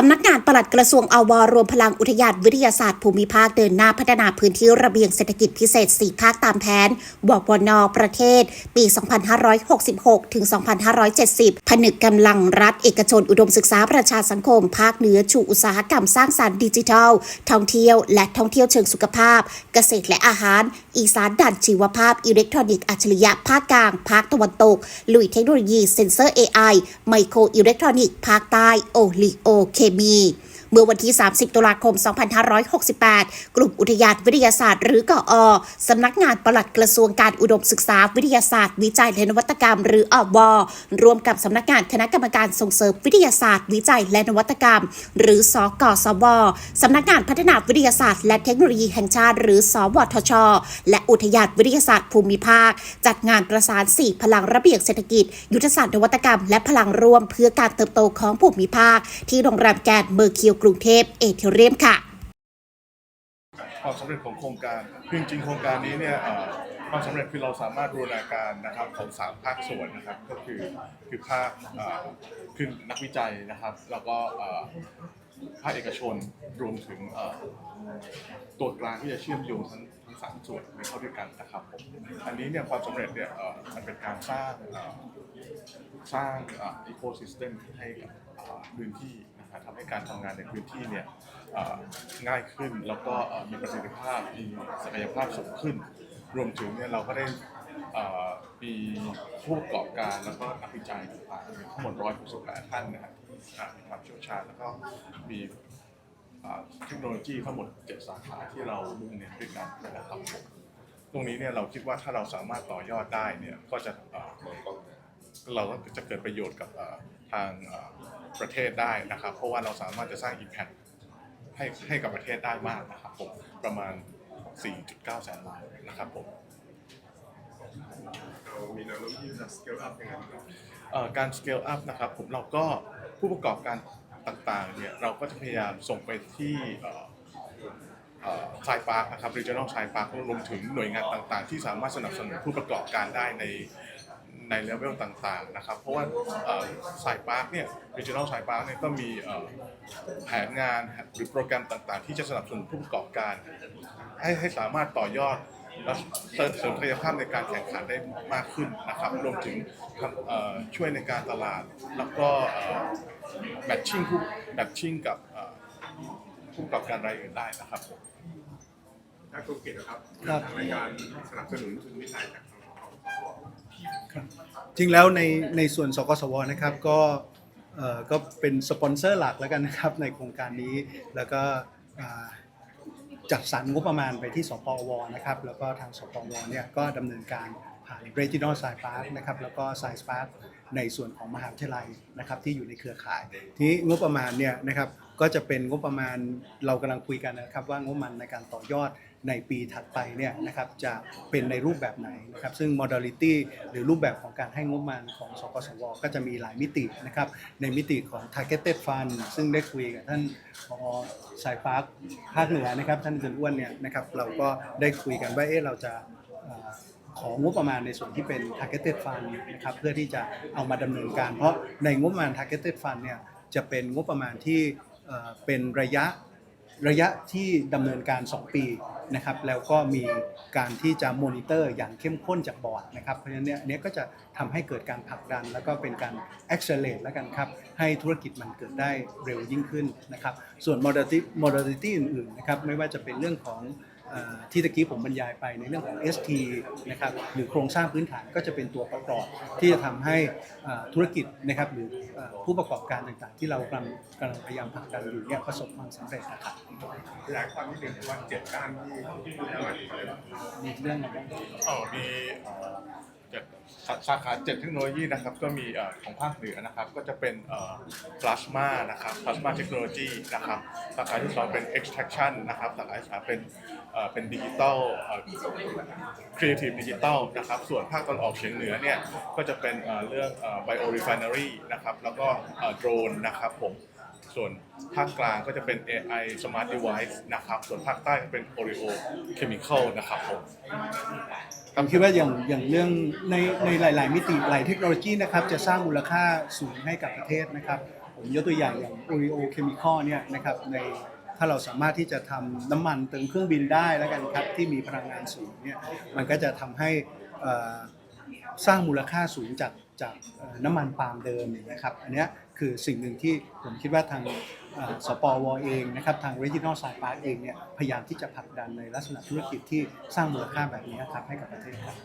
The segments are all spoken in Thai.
สำนักงานปลัดกระทรวงอวรวมพลังอุทยานวิทยาศาสตร์ภูมิภาคเดินหน้าพัฒนาพื้นที่ระเบียงเศรษฐกิจพิเศษ 4 ภาคตามแผนบววนประเทศ ปี 2566 ถึง 2570 ผนึกกำลังรัฐเอกชนอุดมศึกษาประชาสังคม ภาคเหนือชูอุตสาหกรรมสร้างสรรค์ดิจิทัล ท่องเที่ยวและท่องเที่ยวเชิงสุขภาพ เกษตรและอาหาร อีสานด่านชีวภาพอิเล็กทรอนิกส์อัจฉริยะภาคกลางภาคตะวันตก ลุยเทคโนโลยีเซ็นเซอร์ AI ไมโครอิเล็กทรอนิกส์ภาคใต้โอลิโอเคมี เมื่อวันที่ 30 ตุลาคม 2568 กลุ่มอุทยานวิทยาศาสตร์หรือกออสำนักงานปลัดกระทรวงการอุดมศึกษาวิทยาศาสตร์ วิจัยและนวัตกรรม หรืออวร่วมกับสำนักงานคณะกรรมการส่งเสริมวิทยาศาสตร์ วิจัยและนวัตกรรม หรือสกสวสำนักงานพัฒนาวิทยาศาสตร์ และเทคโนโลยีแห่งชาติ หรือ สวทช และอุทยานวิทยาศาสตร์ภูมิภาค จัดงานประสาน 4 พลังระเบียบเศรษฐกิจ ยุทธศาสตร์นวัตกรรม และพลังร่วมเพื่อการเติบโตของภูมิภาค ที่โรงแรมแกรนด์เมอร์คิวกรุงเทพเอเทเรียมค่ะ ความสำเร็จของโครงการคือจริงๆโครงการนี้เนี่ยความสำเร็จคือเราสามารถบูรณาการนะครับของสามภาคส่วนนะครับก็คือคือภาคคือนักวิจัยนะครับ แล้วก็ภาคเอกชนรวมถึงตัวกลางที่จะเชื่อมโยงทั้งทั้งสามส่วนนี้เข้าด้วยกันนะครับผมอันนี้เนี่ยความสำเร็จเนี่ยมันเป็นการสร้างสร้างอีโคซิสเต็มให้กับพื้นที่ ทำให้การทำงานในพื้นที่เนี่ยง่ายขึ้นแล้วก็มีประสิทธิภาพมีศักยภาพสูงขึ้น รวมถึงเนี่ยเราก็ได้มีผู้ประกอบการแล้วก็นักวิจัยต่างๆทั้งหมด168ท่านนะครับมีความเชี่ยวชาญแล้วก็มีเทคโนโลยีทั้งหมด7สาขาที่เรามุ่งเน้นด้วยกันนะครับตรงนี้เนี่ยเราคิดว่าถ้าเราสามารถต่อยอดได้เนี่ยก็จะเราก็จะเกิดประโยชน์กับทาง ประเทศได้นะครับ เพราะว่าเราสามารถจะสร้าง Impact ให้ให้กับประเทศได้มากนะครับผมประมาณ 4.9 แสนล้านนะครับผมเรามีแนวโน้มที่จะ scale up ยังไงบ้างครับเอ่อการ scale up นะครับผมเราก็ผู้ประกอบการต่างๆเนี่ยเราก็จะพยายามส่งไปที่ชายปาร์คนะครับ regional ชายปาร์ครวมถึงหน่วยงานต่างๆ ที่สามารถสนับสนุนผู้ประกอบการได้ใน ในเลเวลต่างๆนะครับ เพราะว่าสายปาร์คเนี่ย regional ชายปาร์คเนี่ยก็มีเอ่อแผนงานหรือโปรแกรมต่างๆ ที่จะสนับสนุนผู้ประกอบการ ให้ให้สามารถต่อยอดและเสริมเสริมศักยภาพในการแข่งขันได้มากขึ้นนะครับ รวมถึงทำเอ่อช่วยในการตลาด แล้วก็แมทชิ่งผู้แมทชิ่งกับเอ่อผู้ประกอบการรายอื่นได้นะครับผมถ้าโครงกิจนะครับครับในการสนับสนุนทุนวิจัยจากทางเรา จริงแล้วในในส่วนสกสวนะครับก็เอ่อก็เป็นสปอนเซอร์หลักแล้วกันนะครับในโครงการนี้แล้วก็อ่าจัดสรรงบประมาณไปที่สปวนะครับแล้วก็ทางสปวเนี่ยก็ดำเนินการผ่าน Regional Science Park นะครับแล้วก็ Science Park ในส่วนของมหาวิทยาลัยนะครับที่อยู่ในเครือข่าย ทีนี้งบประมาณเนี่ยนะครับก็จะเป็นงบประมาณเรากำลังคุยกันนะครับว่างบประมาณในการต่อยอด ในปีถัดไปเนี่ยนะครับจะเป็นในรูปแบบไหนนะครับซึ่ง modality หรือรูปแบบของการให้งบประมาณของสกสวก็จะมีหลายมิตินะครับในมิติของ targeted fund ซึ่งได้คุยกับท่านพอสายปาร์คภาคเหนือนะครับท่านจารย์อ้วนเนี่ยนะครับเราก็ได้คุยกันว่าเอ๊ะเราจะเอ่อของงบประมาณในส่วนที่เป็น targeted fund นะครับเพื่อที่จะเอามาดำเนินการ เพราะในงบประมาณ targeted fund เนี่ยจะเป็นงบประมาณที่เป็นระยะ ระยะที่ดำเนินการ 2 ปีนะครับแล้วก็มีการที่จะมอนิเตอร์อย่างเข้มข้นจากบอร์ดนะครับเพราะฉะนั้นเนี่ยเนี้ยก็จะทำให้เกิดการผลักดัน แล้วก็เป็นการ accelerate แล้วกันครับให้ธุรกิจมันเกิดได้เร็วยิ่งขึ้นนะครับส่วน modality modality อื่นๆนะครับไม่ว่าจะเป็นเรื่องของ ที่ตะกี้ผมบรรยายไปในเรื่องของ ST นะครับหรือโครงสร้างพื้นฐานก็จะเป็นตัวประกอบที่จะทำให้เอ่อธุรกิจนะครับหรือเอ่อผู้ประกอบการต่างๆ ที่เรากำลังกำลังพยายามผลักดันอยู่เนี่ยประสบความสำเร็จนะครับขยายความนิดหนึ่งว่าเจ็ดด้านที่พูดแล้วมีเรื่องอะไรบ้างอ๋อมีเอ่อเจ็ดสาขาเจ็ดเทคโนโลยีนะครับก็มีของภาคเหนือนะครับก็จะเป็นพลาสมานะครับพลาสมาเทคโนโลยีนะครับสาขาที่สองเป็น extraction นะครับสาขาที่สามเป็นเป็นดิจิตอลครีเอทีฟดิจิตอลนะครับส่วนภาคตะวันออกเฉียงเหนือเนี่ยก็จะเป็นเรื่องไบโอรีไฟนารีนะครับแล้วก็โดรนนะครับผมส่วนภาคกลางก็จะเป็น AI Smart Device นะครับ ส่วนภาคใต้ก็เป็น Oreo Chemical นะครับผม ผมคิดว่าอย่างอย่างเรื่องในในหลาย ๆ มิติหลายเทคโนโลยีนะครับจะสร้างมูลค่าสูงให้กับประเทศนะครับผมยกตัวอย่างอย่าง Oreo Chemical เนี่ยนะครับในถ้าเราสามารถที่จะทำน้ำมันเติมเครื่องบินได้แล้วกันครับที่มีพลังงานสูงเนี่ยมันก็จะทำให้สร้างมูลค่าสูงจากจากน้ำมันปาล์มเดิมนะครับอันเนี้ย คือสิ่งหนึ่งที่ผมคิดว่าทางเอ่อสปวเองนะครับทาง Regional s i d e Park เองเนี่ยพยายามที่จะผลักดันในลักษณะธุรกิจที่สร้างมูลค่าแบบนี้ครับให้กับประเทศครับ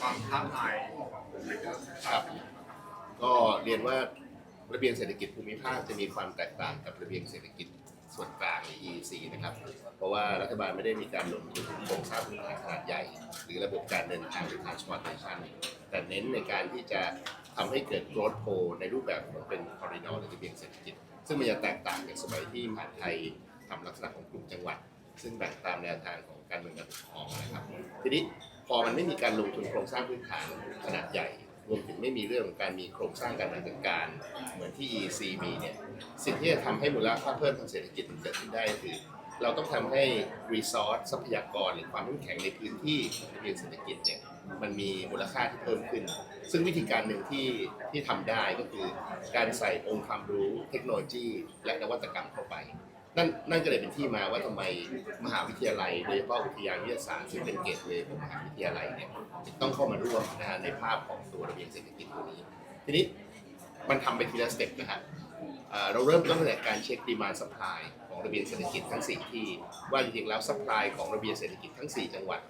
ความท้าทายครับก็เรียนว่าระเบียงเศรษฐกิจภูมิภาคจะมีความแตกต่างกับระเบียงเศรษฐกิจส่วนกลางหรือ EEC นะครับ เพราะว่ารัฐบาลไม่ได้มีการลงทุนโครงสร้างพื้นฐานขนาดใหญ่ หรือระบบการเดินทางหรือ transportation แต่เน้นในการที่จะ ทำให้เกิด growth pole ในรูปแบบของเป็น corridor หรือระเบียงเศรษฐกิจ ซึ่งมันจะแตกต่างจากสมัยที่มหาไทยทำลักษณะของกลุ่มจังหวัด ซึ่งแบ่งตามแนวทางของการเมืองการปกครองนะครับทีนี้พอมันไม่มีการลงทุนโครงสร้างพื้นฐานขนาดใหญ่รวมถึงไม่มีเรื่องของการมีโครงสร้างการบริหารจัดการ เหมือนที่ EC มีเนี่ยสิ่งที่จะทำให้มูลค่าเพิ่มทางเศรษฐกิจมันเกิดขึ้นได้คือ เราต้องทำให้รีซอสทรัพยากรหรือความเข้มแข็งในพื้นที่ของระเบียงเศรษฐกิจเนี่ย มันมีมูลค่าที่เพิ่มขึ้น ซึ่งวิธีการหนึ่งที่ที่ทำได้ก็คือการใส่องค์ความรู้เทคโนโลยี และนวัตกรรมเข้าไป นั่นนั่นก็เลยเป็นที่มาว่าทำไมมหาวิทยาลัยโดยเฉพาะอุทยานวิทยาศาสตร์ซึ่งเป็นเกตเวย์ของมหาวิทยาลัยเนี่ยต้องเข้ามาร่วมนะฮะในภาพของตัวระเบียงเศรษฐกิจตัวนี้ ทีนี้มันทำไปทีละสเต็ปนะฮะเอ่อเราเริ่มต้นตั้งแต่การเช็คดีมา s ั p พลายของระเบียงเศรษฐกิจทั้ง 4 ที่ ว่าจริงๆแล้วซัพพลายของระเบียงเศรษฐกิจทั้ง 4 จังหวัด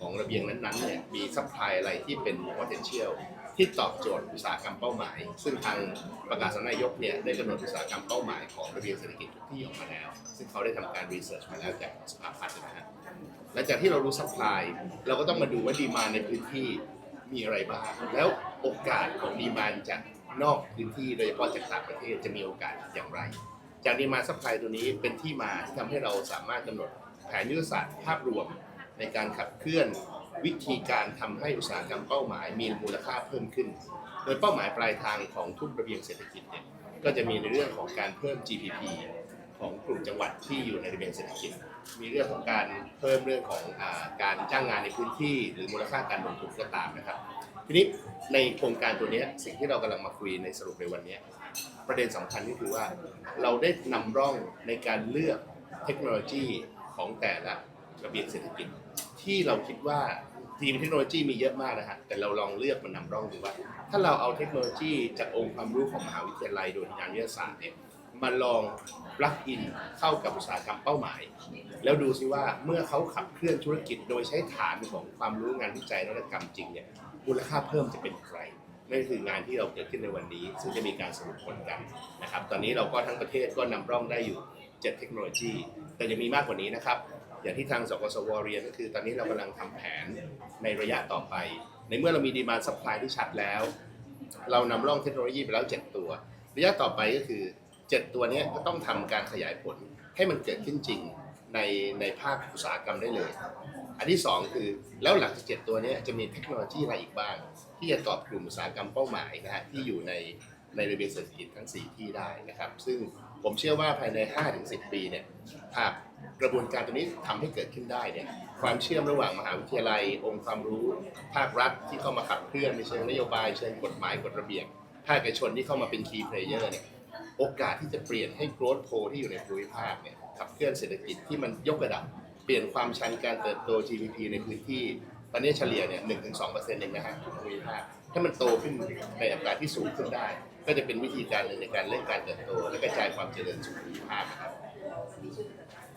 ของระเบียงนั้นๆเนี่ยมีซัพพลายอะไรที่เป็น potential ที่ตอบโจทย์อุตสาหกรรมเป้าหมาย ซึ่งทางประกาศนายกเนี่ยได้กำหนดอุตสาหกรรมเป้าหมายของระเบียงเศรษฐกิจทุกที่ออกมาแล้ว ซึ่งเขาได้ทำการรีเสิร์ชมาแล้วจากสภาพัฒน์นะฮะหลังจากที่เรารู้ซัพพลายเราก็ต้องมาดูว่าดีมาในพื้นที่มีอะไรบ้าง แล้วโอกาสของดีมานจากนอกพื้นที่โดยเฉพาะจากต่างประเทศจะมีโอกาสอย่างไร จากดีมาซัพพลายตัวนี้เป็นที่มาที่ทำให้เราสามารถกำหนดแผนยุทธศาสตร์ภาพรวม ในการขับเคลื่อนวิธีการทำให้อุตสาหกรรมเป้าหมายมีมูลค่าเพิ่มขึ้น โดยเป้าหมายปลายทางของทุกระเบียงเศรษฐกิจเนี่ยก็จะมีในเรื่องของการเพิ่ม GPP ของกลุ่มจังหวัดที่อยู่ในระเบียงเศรษฐกิจ มีเรื่องของการเพิ่มเรื่องของอการจ้างงานในพื้นที่ หรือมูลค่าการลงทุนก็ตามนะครับ ทีนี้ในโครงการตัวนี้สิ่งที่เรากำลังมาคุยในสรุปในวันนี้ ประเด็นสำคัญก็คือว่าเราได้นำร่องในการเลือกเทคโนโลยีของแต่ละ ระเบียงเศรษฐกิจ ที่เราคิดว่าทีมเทคโนโลยีมีเยอะมากนะฮะแต่เราลองเลือกมานำร่องดูว่า ถ้าเราเอาเทคโนโลยีจากองค์ความรู้ของมหาวิทยาลัยโดยทางวิทยาศาสตร์เนี่ยมาลองปลักอินเข้ากับอุตสาหกรรมเป้าหมาย แล้วดูซิว่าเมื่อเขาขับเคลื่อนธุรกิจโดยใช้ฐานของความรู้งานวิจัยนวัตกรรมจริงเนี่ยมูลค่าเพิ่มจะเป็นใครนั่นคืองานที่เราเกิดขึ้นในวันนี้ ซึ่งจะมีการสรุปผลกันนะครับ ตอนนี้เราก็ทั้งประเทศก็นำร่องได้อยู่ 7 เทคโนโลยี แต่ยังมีมากกว่านี้นะครับ อย่างที่ทางสกสวเรียนก็คือ ตอนนี้เรากำลังทำแผนในระยะต่อไป ในเมื่อเรามีดีมาสัพพลายที่ชัดแล้ว เรานำร่องเทคโนโลยีไปแล้ว 7 ตัว ระยะต่อไปก็คือ 7 ตัวเนี้ยก็ต้องทำการขยายผลให้มันเกิดขึ้นจริงในในภาคอุตสาหกรรมได้เลย อันที่ 2 คือแล้วหลังจาก 7 ตัวเนี้ยจะมีเทคโนโลยีอะไรอีกบ้าง ที่จะตอบกลุ่มอุตสาหกรรมเป้าหมายนะฮะที่อยู่ในในระเบียงเศรษฐกิจทั้ง 4 ที่ได้นะครับ ซึ่ง ผมเชื่อว่าภายใน 5-10 ปีเนี่ยหากกระบวนการตัวนี้ทำให้เกิดขึ้นได้เนี่ยความเชื่อมระหว่างมหาวิทยาลัย องค์ความรู้ ภาครัฐที่เข้ามาขับเคลื่อนในเชิงนโยบายเชิงกฎหมายกฎระเบียบภาคเอกชนที่เข้ามาเป็น key player เนี่ยโอกาสที่จะเปลี่ยนให้ growth pole ที่อยู่ในภูมิภาคเนี่ยขับเคลื่อนเศรษฐกิจที่มันยกระดับ เปลี่ยนความชันการเติบโต GDP ในพื้นที่ตอนนี้เฉลี่ยเนี่ย1-2%เปอร์เซ็นต์เองนะฮะภูมิภาค ถ้ามันโตขึ้นในอัตราที่สูงขึ้นได้ ก็จะเป็นวิธีการหนึ่งในการเร่งการเติบโต และกระจายความเจริญสู่ภูมิภาคครับ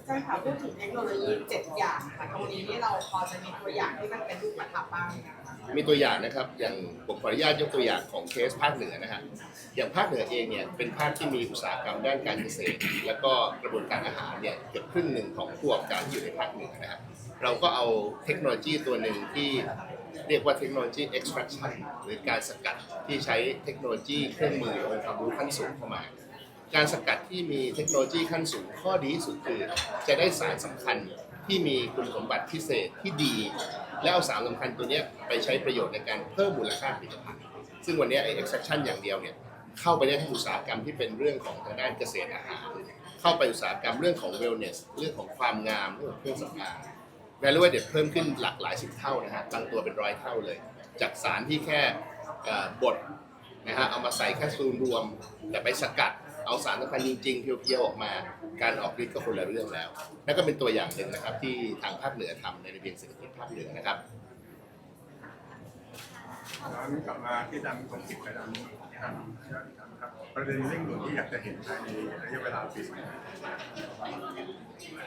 ใช่ค่ะพูดถึงเทคโนโลยีเจ็ดอย่างค่ะตรงนี้เราพอจะมีตัวอย่างที่มันเป็นรูปธรรมบ้างไหมคะ มีตัวอย่างนะครับ อย่างผมขออนุญาตยกตัวอย่างของเคสภาคเหนือนะฮะอย่างภาคเหนือเองเนี่ยเป็นภาคที่มีอุตสาหกรรมด้านการเกษตร แล้วก็กระบวนการอาหารเนี่ยเกือบครึ่งหนึ่งของผู้ประกอบการที่อยู่ในภาคเหนือนะฮะเราก็เอาเทคโนโลยีตัวหนึ่งที่เรียกว่าเทคโนโลยี extraction หรือการสกัดที่ใช้เทคโนโลยีเครื่องมือองค์ความรู้ขั้นสูงเข้ามา การสกัดที่มีเทคโนโลยีขั้นสูงข้อดีที่สุดคือจะได้สารสำคัญ ที่มีคุณสมบัติพิเศษที่ดี แล้วเอาสารสำคัญตัวนี้ไปใช้ประโยชน์ในการเพิ่มมูลค่าผลิตภัณฑ์ ซึ่งวันนี้ไอ้ extraction อย่างเดียวเนี่ยเข้าไปได้ทั้งอุตสาหกรรมที่เป็นเรื่องของทางด้านเกษตรอาหาร เข้าไปอุตสาหกรรมเรื่องของ wellness เรื่องของความงามเรื่องของเครื่องสำอาง value added เพิ่มขึ้นหลากหลายสิบเท่านะฮะบางตัวเป็นร้อยเท่าเลย จากสารที่แค่บดนะฮะเอามาใส่แค่ซูนรวม แต่ไปสกัด เอาสารสำคัญจริงๆเพียวๆออกมา การออกฤทธิ์ก็คนละเรื่องแล้ว นั่นก็เป็นตัวอย่างหนึ่งนะครับที่ทางภาคเหนือทำในระเบียงเศรษฐกิจภาคเหนือนะครับ ย้อนกลับมาที่ดังตรงติดไปดังครับครับ ประเด็นเร่งด่วนที่อยากจะเห็นภายในระยะเวลาปี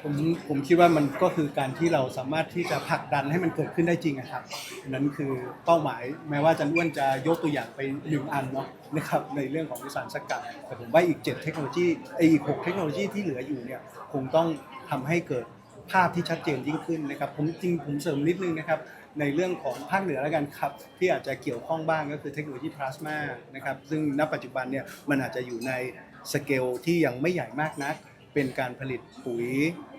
ผมผมคิดว่ามันก็คือการที่เราสามารถที่จะผลักดันให้มันเกิดขึ้นได้จริงอะครับนั่นคือเป้าหมายแม้ว่าจันอ้วนจะยกตัวอย่างไปหนึ่งอันเนาะนะครับในเรื่องของสารสกัดแต่ผมว่าอีก 7 เทคโนโลยีไออีก6เทคโนโลยีที่เหลืออยู่เนี่ยคงต้องทำให้เกิดภาพที่ชัดเจนยิ่งขึ้นนะครับผมจริงผมเสริมนิดนึงนะครับ ในเรื่องของภาคเหนือแล้วกันครับ ที่อาจจะเกี่ยวข้องบ้างก็คือเทคโนโลยีพลาสมานะครับซึ่งณปัจจุบันเนี่ยมันอาจจะอยู่ในสเกลที่ยังไม่ใหญ่มากนัก เป็นการผลิตปุ๋ย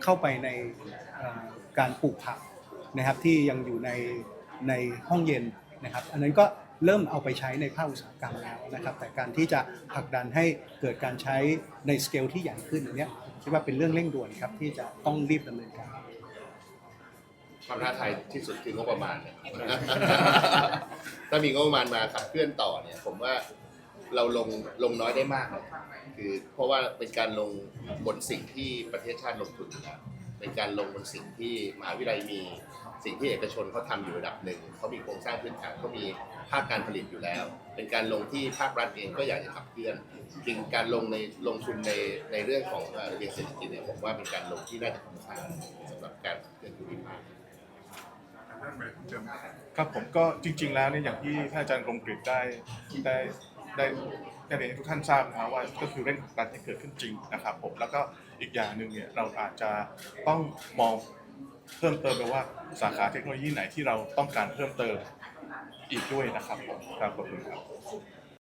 เข้าไปในการปลูกผักนะครับที่ยังอยู่ในในห้องเย็นนะครับ อันนั้นก็เริ่มเอาไปใช้ในภาคอุตสาหกรรมแล้วนะครับ แต่การที่จะผลักดันให้เกิดการใช้ในสเกลที่ใหญ่ขึ้นอันนี้คิดว่าเป็นเรื่องเร่งด่วนครับที่จะต้องรีบดำเนินการ ความท้าทายที่สุดคืองบประมาณเนี่ย ถ้ามีงบประมาณมาขับเคลื่อนต่อเนี่ย ผมว่าเราลงลงน้อยได้มากเลยคือเพราะว่าเป็นการลงบนสิ่งที่ประเทศชาติลงทุนอยู่แล้วเป็นการลงบนสิ่งที่มหาวิทยาลัยมี สิ่งที่เอกชนเขาทำอยู่ระดับหนึ่งเขามีโครงสร้างพื้นฐานเขามีภาคการผลิตอยู่แล้ว เป็นการลงที่ภาครัฐเองก็อยากจะขับเคลื่อนจริงการลงในลงทุนในในเรื่องของเอ่อระเบียงเศรษฐกิจเนี่ยผมว่าเป็นการลงที่น่าจะคุ้มค่าสำหรับการขับเคลื่อนภูมิภาค ท่านไปเติม ครับผมก็จริง ๆ แล้วเนี่ยอย่างที่ท่านอาจารย์กรมกริได้ได้ได้ได้เรียนให้ทุกท่านทราบนะว่าก็คือเร่งผลักดันให้เกิดขึ้นจริงนะครับผมแล้วก็อีกอย่างหนึ่งเนี่ยเราอาจจะต้องมองเพิ่มเติมไปว่าสาขาเทคโนโลยีไหนที่เราต้องการเพิ่มเติมอีกด้วยนะครับผมครับขอบคุณครับ